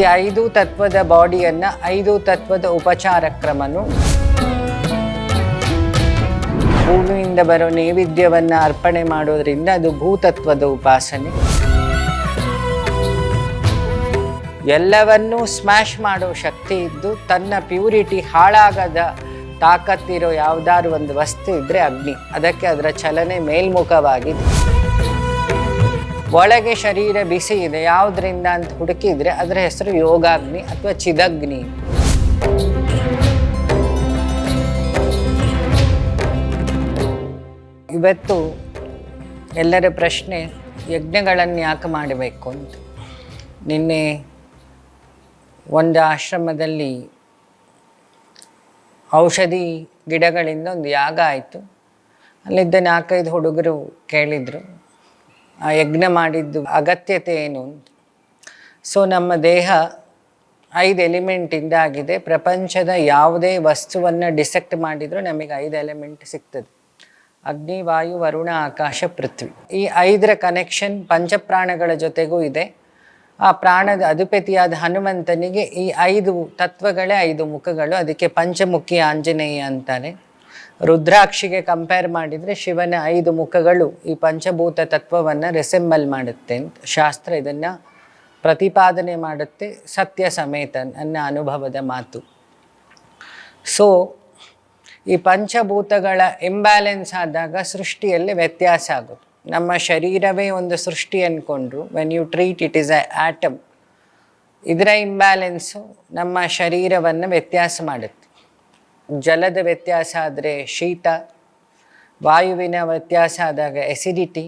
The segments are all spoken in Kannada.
ಈ ಐದು ತತ್ವದ ಬಾಡಿಯನ್ನು ಐದು ತತ್ವದ ಉಪಚಾರ ಕ್ರಮನು. ಭೂಮಿಯಿಂದ ಬರೋ ನೈವೇದ್ಯವನ್ನು ಅರ್ಪಣೆ ಮಾಡೋದ್ರಿಂದ ಅದು ಭೂತತ್ವದ ಉಪಾಸನೆ. ಎಲ್ಲವನ್ನೂ ಸ್ಮ್ಯಾಶ್ ಮಾಡೋ ಶಕ್ತಿ ಇದ್ದು ತನ್ನ ಪ್ಯೂರಿಟಿ ಹಾಳಾಗದ ತಾಕತ್ತಿರೋ ಯಾವುದಾದ್ರು ಒಂದು ವಸ್ತು ಇದ್ದರೆ ಅಗ್ನಿ. ಅದಕ್ಕೆ ಅದರ ಚಲನೆ ಮೇಲ್ಮುಖವಾಗಿದೆ. ಒಳಗೆ ಶರೀರ ಬಿಸಿ ಇದೆ, ಯಾವುದರಿಂದ ಅಂತ ಹುಡುಕಿದ್ರೆ ಅದರ ಹೆಸರು ಯೋಗಾಗ್ನಿ ಅಥವಾ ಚಿದಗ್ನಿ. ಇವತ್ತು ಎಲ್ಲರ ಪ್ರಶ್ನೆ ಯಜ್ಞಗಳನ್ನು ಯಾಕೆ ಮಾಡಬೇಕು ಅಂತ. ನಿನ್ನೆ ಒಂದು ಆಶ್ರಮದಲ್ಲಿ ಔಷಧಿ ಗಿಡಗಳಿಂದ ಒಂದು ಯಾಗ ಆಯಿತು. ಅಲ್ಲಿದ್ದ ನಾಲ್ಕೈದು ಹುಡುಗರು ಕೇಳಿದರು ಆ ಯಜ್ಞ ಮಾಡಿದ್ದು ಅಗತ್ಯತೆ ಏನು ಸೊ ನಮ್ಮ ದೇಹ ಐದು ಎಲಿಮೆಂಟಿಂದ ಆಗಿದೆ. ಪ್ರಪಂಚದ ಯಾವುದೇ ವಸ್ತುವನ್ನು ಡಿಸೆಕ್ಟ್ ಮಾಡಿದರೂ ನಮಗೆ ಐದು ಎಲಿಮೆಂಟ್ ಸಿಗ್ತದೆ. ಅಗ್ನಿ, ವಾಯು, ವರುಣ, ಆಕಾಶ, ಪೃಥ್ವಿ. ಈ ಐದರ ಕನೆಕ್ಷನ್ ಪಂಚಪ್ರಾಣಗಳ ಜೊತೆಗೂ ಇದೆ. ಆ ಪ್ರಾಣದ ಅಧಿಪತಿಯಾದ ಹನುಮಂತನಿಗೆ ಈ ಐದು ತತ್ವಗಳೇ ಐದು ಮುಖಗಳು. ಅದಕ್ಕೆ ಪಂಚಮುಖಿ ಆಂಜನೇಯ ಅಂತಾನೆ. ರುದ್ರಾಕ್ಷಿಗೆ ಕಂಪೇರ್ ಮಾಡಿದರೆ ಶಿವನ ಐದು ಮುಖಗಳು ಈ ಪಂಚಭೂತ ತತ್ವವನ್ನು ರೆಸೆಂಬಲ್ ಮಾಡುತ್ತೆ ಅಂತ ಶಾಸ್ತ್ರ ಇದನ್ನು ಪ್ರತಿಪಾದನೆ ಮಾಡುತ್ತೆ ಸತ್ಯ ಸಮೇತ ನನ್ನ ಅನುಭವದ ಮಾತು. ಸೊ ಈ ಪಂಚಭೂತಗಳ ಇಂಬ್ಯಾಲೆನ್ಸ್ ಆದಾಗ ಸೃಷ್ಟಿಯಲ್ಲಿ ವ್ಯತ್ಯಾಸ ಆಗುತ್ತೆ ನಮ್ಮ ಶರೀರವೇ ಒಂದು ಸೃಷ್ಟಿ ಅಂದ್ಕೊಂಡ್ರು when you treat it is a atom ಇದರ ಇಂಬ್ಯಾಲೆನ್ಸು ನಮ್ಮ ಶರೀರವನ್ನು ವ್ಯತ್ಯಾಸ ಮಾಡುತ್ತೆ. ಜಲದ ವ್ಯತ್ಯಾಸ ಆದರೆ ಶೀತ, ವಾಯುವಿನ ವ್ಯತ್ಯಾಸ ಆದಾಗ ಎಸಿಡಿಟಿ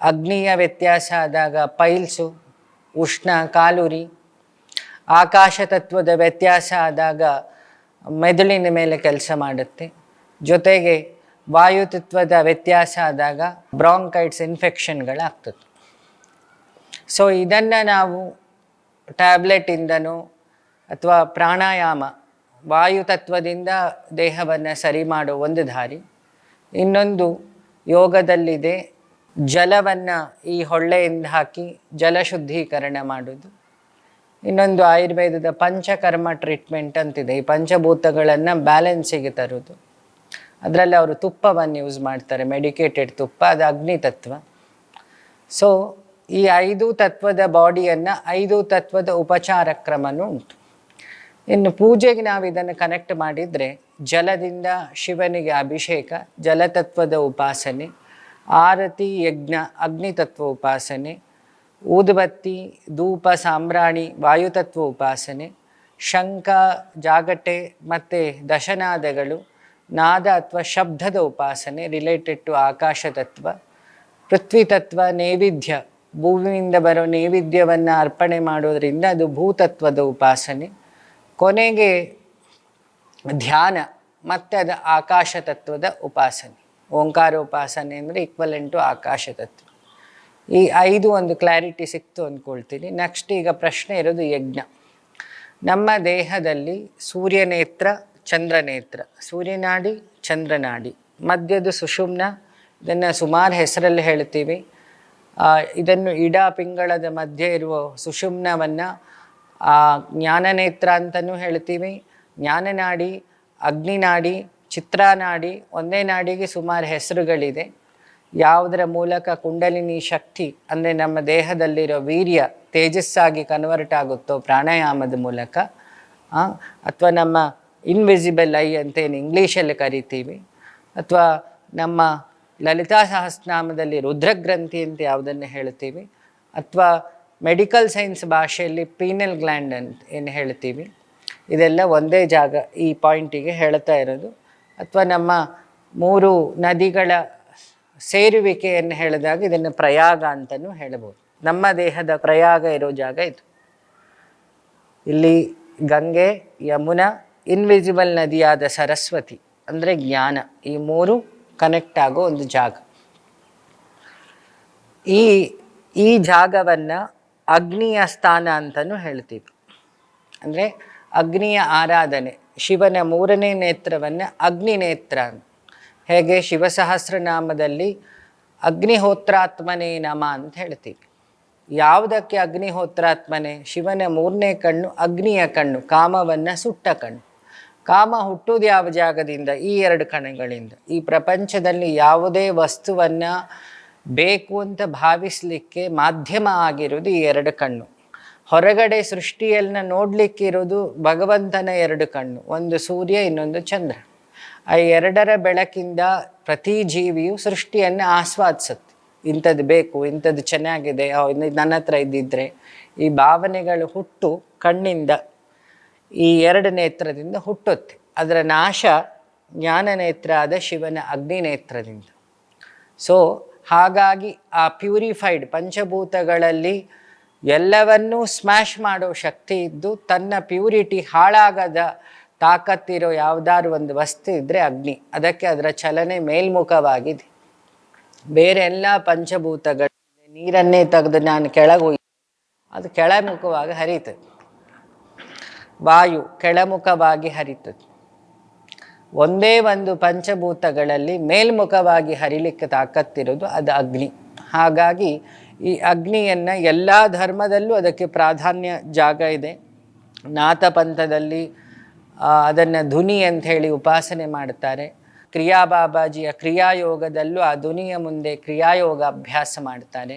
ಅಗ್ನಿಯ ವ್ಯತ್ಯಾಸ ಆದಾಗ ಪೈಲ್ಸು ಉಷ್ಣ, ಕಾಲುರಿ, ಆಕಾಶ ತತ್ವದ ವ್ಯತ್ಯಾಸ ಆದಾಗ ಮೆದುಳಿನ ಮೇಲೆ ಕೆಲಸ ಮಾಡುತ್ತೆ. ಜೊತೆಗೆ ವಾಯುತತ್ವದ ವ್ಯತ್ಯಾಸ ಆದಾಗ ಬ್ರಾಂಕೈಟ್ಸ್ ಇನ್ಫೆಕ್ಷನ್ಗಳಾಗ್ತದೆ ಸೊ ಇದನ್ನು ನಾವು ಟ್ಯಾಬ್ಲೆಟಿಂದನೋ ಅಥವಾ ಪ್ರಾಣಾಯಾಮ ವಾಯುತತ್ವದಿಂದ ದೇಹವನ್ನು ಸರಿ ಮಾಡೋ ಒಂದು ದಾರಿ. ಇನ್ನೊಂದು ಯೋಗದಲ್ಲಿದೆ ಜಲವನ್ನು ಈ ಹೊಳ್ಳೆಯಿಂದ ಹಾಕಿ ಜಲ ಶುದ್ಧೀಕರಣ ಮಾಡೋದು. ಇನ್ನೊಂದು ಆಯುರ್ವೇದದ ಪಂಚಕರ್ಮ ಟ್ರೀಟ್ಮೆಂಟ್ ಅಂತಿದೆ. ಈ ಪಂಚಭೂತಗಳನ್ನು ಬ್ಯಾಲೆನ್ಸಿಗೆ ತರೋದು. ಅದರಲ್ಲಿ ಅವರು ತುಪ್ಪವನ್ನು ಯೂಸ್ ಮಾಡ್ತಾರೆ ಮೆಡಿಕೇಟೆಡ್ ತುಪ್ಪ, ಅದು ಅಗ್ನಿ ತತ್ವ. ಸೊ ಈ ಐದು ತತ್ವದ ಬಾಡಿಯನ್ನು ಐದು ತತ್ವದ ಉಪಚಾರ ಕ್ರಮನೂ ಉಂಟು. ಇನ್ನು ಪೂಜೆಗೆ ನಾವು ಇದನ್ನು ಕನೆಕ್ಟ್ ಮಾಡಿದರೆ ಜಲದಿಂದ ಶಿವನಿಗೆ ಅಭಿಷೇಕ, ಜಲತತ್ವದ ಉಪಾಸನೆ, ಆರತಿ, ಯಜ್ಞ, ಅಗ್ನಿತತ್ವ ಉಪಾಸನೆ, ಊದುಬತ್ತಿ, ಧೂಪ, ಸಾಂಬ್ರಾಣಿ, ವಾಯುತತ್ವ ಉಪಾಸನೆ, ಶಂಖ, ಜಾಗಟೆ ಮತ್ತು ದಶನಾದಗಳು, ನಾದ ಅಥವಾ ಶಬ್ದದ ಉಪಾಸನೆ ರಿಲೇಟೆಡ್ ಟು ಆಕಾಶ ತತ್ವ ಪೃಥ್ವಿ ತತ್ವ ನೈವೇದ್ಯ, ಭೂಮಿಯಿಂದ ಬರೋ ನೈವೇದ್ಯವನ್ನು ಅರ್ಪಣೆ ಮಾಡೋದರಿಂದ ಅದು ಭೂತತ್ವದ ಉಪಾಸನೆ. ಕೊನೆಗೆ ಧ್ಯಾನ, ಮತ್ತು ಅದು ಆಕಾಶ ತತ್ವದ ಉಪಾಸನೆ ಓಂಕಾರೋಪಾಸನೆ ಅಂದರೆ ಈಕ್ವಲೆಂಟು ಆಕಾಶ ತತ್ವ ಈ ಐದು ಒಂದು ಕ್ಲಾರಿಟಿ ಸಿಕ್ತು ಅಂದ್ಕೊಳ್ತೀನಿ ನೆಕ್ಸ್ಟ್ ಈಗ ಪ್ರಶ್ನೆ ಇರೋದು ಯಜ್ಞ. ನಮ್ಮ ದೇಹದಲ್ಲಿ ಸೂರ್ಯನೇತ್ರ, ಚಂದ್ರನೇತ್ರ. ಸೂರ್ಯನಾಡಿ, ಚಂದ್ರನಾಡಿ. ಮಧ್ಯದ ಸುಷುಮ್ನ, ಇದನ್ನು ಸುಮಾರು ಹೆಸರಲ್ಲಿ ಹೇಳ್ತೀವಿ. ಇದನ್ನು ಇಡ ಪಿಂಗಳದ ಮಧ್ಯೆ ಇರುವ ಸುಷುಮ್ನವನ್ನು ಜ್ಞಾನನೇತ್ರ ಅಂತಲೂ ಹೇಳ್ತೀವಿ. ಜ್ಞಾನನಾಡಿ ಅಗ್ನಿನಾಡಿ ಚಿತ್ರನಾಡಿ ಒಂದೇ ನಾಡಿಗೆ ಸುಮಾರು ಹೆಸರುಗಳಿದೆ. ಯಾವುದರ ಮೂಲಕ ಕುಂಡಲಿನಿ ಶಕ್ತಿ, ಅಂದರೆ ನಮ್ಮ ದೇಹದಲ್ಲಿರೋ ವೀರ್ಯ ತೇಜಸ್ಸಾಗಿ ಕನ್ವರ್ಟ್ ಆಗುತ್ತೋ ಪ್ರಾಣಾಯಾಮದ ಮೂಲಕ ಅಥವಾ ನಮ್ಮ ಇನ್ವಿಸಿಬಲ್ ಐ ಅಂತೇನು ಇಂಗ್ಲೀಷಲ್ಲಿ ಕರಿತೀವಿ, ಅಥವಾ ನಮ್ಮ ಲಲಿತಾ ಸಹಸ್ರನಾಮದಲ್ಲಿ ರುದ್ರಗ್ರಂಥಿ ಅಂತ ಯಾವುದನ್ನು ಹೇಳ್ತೀವಿ, ಅಥವಾ ಮೆಡಿಕಲ್ ಸೈನ್ಸ್ ಭಾಷೆಯಲ್ಲಿ ಪೀನಲ್ ಗ್ಲ್ಯಾಂಡ್ ಅಂತ ಏನು ಹೇಳ್ತೀವಿ? ಇದೆಲ್ಲ ಒಂದೇ ಜಾಗ ಈ ಪಾಯಿಂಟಿಗೆ ಹೇಳ್ತಾ ಇರೋದು. ಅಥವಾ ನಮ್ಮ ಮೂರು ನದಿಗಳ ಸೇರುವಿಕೆಯನ್ನು ಹೇಳಿದಾಗ ಇದನ್ನು ಪ್ರಯಾಗ ಅಂತಲೂ ಹೇಳ್ಬೋದು. ನಮ್ಮ ದೇಹದ ಪ್ರಯಾಗ ಇರೋ ಜಾಗ ಇದು. ಇಲ್ಲಿ ಗಂಗೆ, ಯಮುನಾ ಇನ್ವಿಸಿಬಲ್ ನದಿಯಾದ ಸರಸ್ವತಿ, ಅಂದರೆ ಜ್ಞಾನ, ಈ ಮೂರು ಕನೆಕ್ಟ್ ಆಗೋ ಒಂದು ಜಾಗ. ಈ ಈ ಜಾಗವನ್ನು ಅಗ್ನಿಯ ಸ್ಥಾನ ಅಂತಲೂ ಹೇಳ್ತೀವಿ. ಅಂದರೆ ಅಗ್ನಿಯ ಆರಾಧನೆ, ಶಿವನ ಮೂರನೇ ನೇತ್ರವನ್ನು ಅಗ್ನಿ ನೇತ್ರ ಹೇಗೆ ಶಿವಸಹಸ್ರನಾಮದಲ್ಲಿ ಅಗ್ನಿಹೋತ್ರಾತ್ಮನೇ ನಮ ಅಂತ ಹೇಳ್ತೀವಿ. ಯಾವುದಕ್ಕೆ ಅಗ್ನಿಹೋತ್ರಾತ್ಮನೆ? ಶಿವನ ಮೂರನೇ ಕಣ್ಣು ಅಗ್ನಿಯ ಕಣ್ಣು, ಕಾಮವನ್ನು ಸುಟ್ಟ ಕಣ್ಣು. ಕಾಮ ಹುಟ್ಟುವುದು ಯಾವ ಜಾಗದಿಂದ? ಈ ಎರಡು ಕಣಗಳಿಂದ. ಈ ಪ್ರಪಂಚದಲ್ಲಿ ಯಾವುದೇ ವಸ್ತುವನ್ನು ಬೇಕು ಅಂತ ಭಾವಿಸಲಿಕ್ಕೆ ಮಾಧ್ಯಮ ಆಗಿರೋದು ಈ ಎರಡು ಕಣ್ಣು. ಹೊರಗಡೆ ಸೃಷ್ಟಿಯನ್ನ ನೋಡಲಿಕ್ಕಿರೋದು ಭಗವಂತನ ಎರಡು ಕಣ್ಣು, ಒಂದು ಸೂರ್ಯ, ಇನ್ನೊಂದು ಚಂದ್ರ. ಆ ಎರಡರ ಬೆಳಕಿಂದ ಪ್ರತಿ ಜೀವಿಯು ಸೃಷ್ಟಿಯನ್ನು ಆಸ್ವಾದಿಸುತ್ತೆ. ಇಂಥದ್ದು ಬೇಕು, ಇಂಥದ್ದು ಚೆನ್ನಾಗಿದೆ ನನ್ನ ಹತ್ರ ಇದ್ದಿದ್ರೆ. ಈ ಭಾವನೆಗಳು ಹುಟ್ಟು ಕಣ್ಣಿಂದ, ಈ ಎರಡು ನೇತ್ರದಿಂದ ಹುಟ್ಟುತ್ತೆ. ಅದರ ನಾಶ ಜ್ಞಾನ ನೇತ್ರ ಆದ ಶಿವನ ಅಗ್ನಿ ನೇತ್ರದಿಂದ. ಸೊ ಹಾಗಾಗಿ ಆ ಪ್ಯೂರಿಫೈಡ್ ಪಂಚಭೂತಗಳಲ್ಲಿ ಎಲ್ಲವನ್ನೂ ಸ್ಮ್ಯಾಶ್ ಮಾಡೋ ಶಕ್ತಿ ಇದ್ದು ತನ್ನ ಪ್ಯೂರಿಟಿ ಹಾಳಾಗದ ತಾಕತ್ತಿರೋ ಯಾವುದಾದ್ರು ಒಂದು ವಸ್ತು ಇದ್ದರೆ ಅಗ್ನಿ. ಅದಕ್ಕೆ ಅದರ ಚಲನೆ ಮೇಲ್ಮುಖವಾಗಿದೆ. ಬೇರೆ ಎಲ್ಲ ಪಂಚಭೂತಗಳು ನೀರನ್ನೇ ತೆಗೆದು ನಾನು ಕೆಳಗೆ ಅದು ಕೆಳಮುಖವಾಗಿ ಹರಿತದೆ ವಾಯು ಕೆಳಮುಖವಾಗಿ ಹರಿತದೆ. ಒಂದೇ ಒಂದು ಪಂಚಭೂತಗಳಲ್ಲಿ ಮೇಲ್ಮುಖವಾಗಿ ಹರಿಲಿಕ್ಕೆ ತಾಕತ್ತಿರೋದು ಅದು ಅಗ್ನಿ. ಹಾಗಾಗಿ ಈ ಅಗ್ನಿಯನ್ನು ಎಲ್ಲ ಧರ್ಮದಲ್ಲೂ ಅದಕ್ಕೆ ಪ್ರಾಧಾನ್ಯ ಜಾಗ ಇದೆ. ನಾಥ ಪಂಥದಲ್ಲಿ ಅದನ್ನು ಧುನಿ ಅಂತ ಹೇಳಿ ಉಪಾಸನೆ ಮಾಡ್ತಾರೆ. ಕ್ರಿಯಾ ಬಾಬಾಜಿಯ ಕ್ರಿಯಾಯೋಗದಲ್ಲೂ ಆ ಧ್ವನಿಯ ಮುಂದೆ ಕ್ರಿಯಾಯೋಗ ಅಭ್ಯಾಸ ಮಾಡ್ತಾರೆ.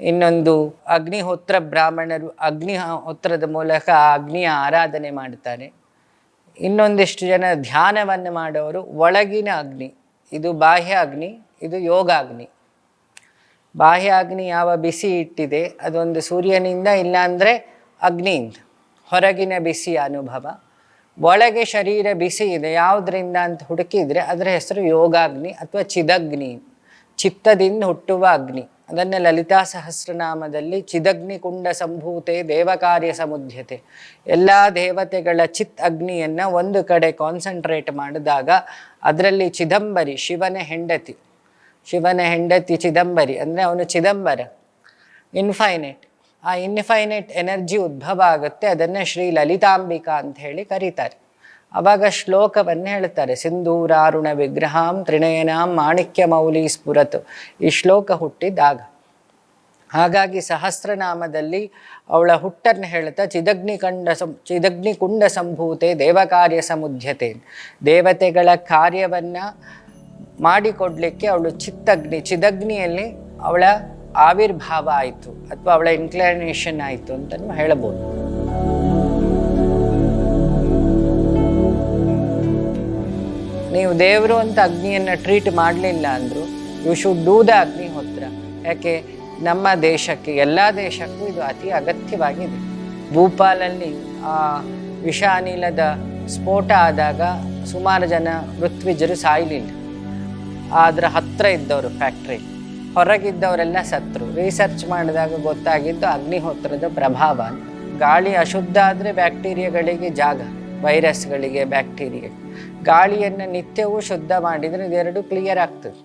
ಇನ್ನೊಂದು ಅಗ್ನಿಹೋತ್ರ ಬ್ರಾಹ್ಮಣರು ಅಗ್ನಿಹೋತ್ರದ ಮೂಲಕ ಆ ಅಗ್ನಿಯ ಆರಾಧನೆ ಮಾಡ್ತಾರೆ. ಇನ್ನೊಂದಿಷ್ಟು ಜನ ಧ್ಯಾನವನ್ನು ಮಾಡೋರು ಒಳಗಿನ ಅಗ್ನಿ. ಇದು ಬಾಹ್ಯ ಅಗ್ನಿ, ಇದು ಯೋಗಾಗ್ನಿ. ಬಾಹ್ಯ ಅಗ್ನಿ ಯಾವ ಬಿಸಿ ಇಟ್ಟಿದೆ, ಅದೊಂದು ಸೂರ್ಯನಿಂದ ಇಲ್ಲಾಂದರೆ ಅಗ್ನಿಯಿಂದ, ಹೊರಗಿನ ಬಿಸಿ ಅನುಭವ. ಒಳಗೆ ಶರೀರ ಬಿಸಿ ಇದೆ, ಯಾವುದರಿಂದ ಅಂತ ಹುಡುಕಿದರೆ ಅದರ ಹೆಸರು ಯೋಗಾಗ್ನಿ ಅಥವಾ ಚಿದಗ್ನಿ. ಚಿತ್ತದಿಂದ ಹುಟ್ಟುವ ಅಗ್ನಿ. ಅದನ್ನು ಲಲಿತಾ ಸಹಸ್ರನಾಮದಲ್ಲಿ ಚಿದಗ್ನಿ ಕುಂಡ ಸಂಭೂತೆ ದೇವಕಾರ್ಯ ಸಮುದ್ಯತೆ. ಎಲ್ಲ ದೇವತೆಗಳ ಚಿತ್ ಅಗ್ನಿಯನ್ನು ಒಂದು ಕಡೆ ಕಾನ್ಸಂಟ್ರೇಟ್ ಮಾಡಿದಾಗ ಅದರಲ್ಲಿ ಚಿದಂಬರಿ, ಶಿವನ ಹೆಂಡತಿ. ಶಿವನ ಹೆಂಡತಿ ಚಿದಂಬರಿ, ಅಂದರೆ ಅವನು ಚಿದಂಬರ. ಇನ್ಫೈನೈಟ್ ಆ ಇನ್ಫೈನೈಟ್ ಎನರ್ಜಿ ಉದ್ಭವ ಆಗುತ್ತೆ, ಅದನ್ನು ಶ್ರೀ ಲಲಿತಾಂಬಿಕಾ ಅಂತ ಹೇಳಿ ಕರೀತಾರೆ. ಅವಾಗ ಶ್ಲೋಕವನ್ನು ಹೇಳ್ತಾರೆ ಸಿಂಧೂರಾರುಣ ವಿಗ್ರಹಾಂ ತ್ರಿನಯನಾಂ ಮಾಣಿಕ್ಯ ಮೌಲಿ ಸ್ಫುರತು. ಈ ಶ್ಲೋಕ ಹುಟ್ಟಿದಾಗ. ಹಾಗಾಗಿ ಸಹಸ್ರನಾಮದಲ್ಲಿ ಅವಳ ಹುಟ್ಟನ್ನು ಹೇಳ್ತಾ, ಚಿದಗ್ನಿ ಕಂಡ ಸಂ, ಚಿದಗ್ನಿ ಕುಂಡ ಸಂಭೂತೆ ದೇವಕಾರ್ಯ ಸಮುದ್ಯತೆ. ದೇವತೆಗಳ ಕಾರ್ಯವನ್ನು ಮಾಡಿಕೊಡಲಿಕ್ಕೆ ಅವಳು ಚಿತ್ತಗ್ನಿ, ಚಿದಗ್ನಿಯಲ್ಲಿ ಅವಳ ಆವಿರ್ಭಾವ ಆಯಿತು, ಅಥವಾ ಅವಳ ಇನ್ಕ್ಲನೇಷನ್ ಆಯಿತು ಅಂತಲೂ ಹೇಳ್ಬೋದು. ನೀವು ದೇವರು ಅಂತ ಅಗ್ನಿಯನ್ನು ಟ್ರೀಟ್ ಮಾಡಲಿಲ್ಲ ಅಂದರು you should do the Agnihotra ಯಾಕೆ? ನಮ್ಮ ದೇಶಕ್ಕೆ, ಎಲ್ಲ ದೇಶಕ್ಕೂ ಇದು ಅತಿ ಅಗತ್ಯವಾಗಿದೆ. ಭೂಪಾಲಲ್ಲಿ ಆ ವಿಷಾನಿಲದ ಸ್ಫೋಟ ಆದಾಗ ಸುಮಾರು ಜನ ಋತ್ವಿಜರು ಸಾಯಲಿಲ್ಲ. ಅದರ ಹತ್ರ ಇದ್ದವರು ಫ್ಯಾಕ್ಟ್ರಿ ಹೊರಗಿದ್ದವರೆಲ್ಲ ಸತ್ರು. ರಿಸರ್ಚ್ ಮಾಡಿದಾಗ ಗೊತ್ತಾಗಿದ್ದು ಅಗ್ನಿಹೋತ್ರದ ಪ್ರಭಾವ ಗಾಳಿ ಅಶುದ್ಧ ಆದರೆ ಬ್ಯಾಕ್ಟೀರಿಯಾಗಳಿಗೆ ಜಾಗ ವೈರಸ್ಗಳಿಗೆ ಬ್ಯಾಕ್ಟೀರಿಯಾ ಗಾಳಿಯನ್ನು ನಿತ್ಯವೂ ಶುದ್ಧ ಮಾಡಿದರೆ ಇದೆರಡು ಕ್ಲಿಯರ್ ಆಗ್ತದೆ.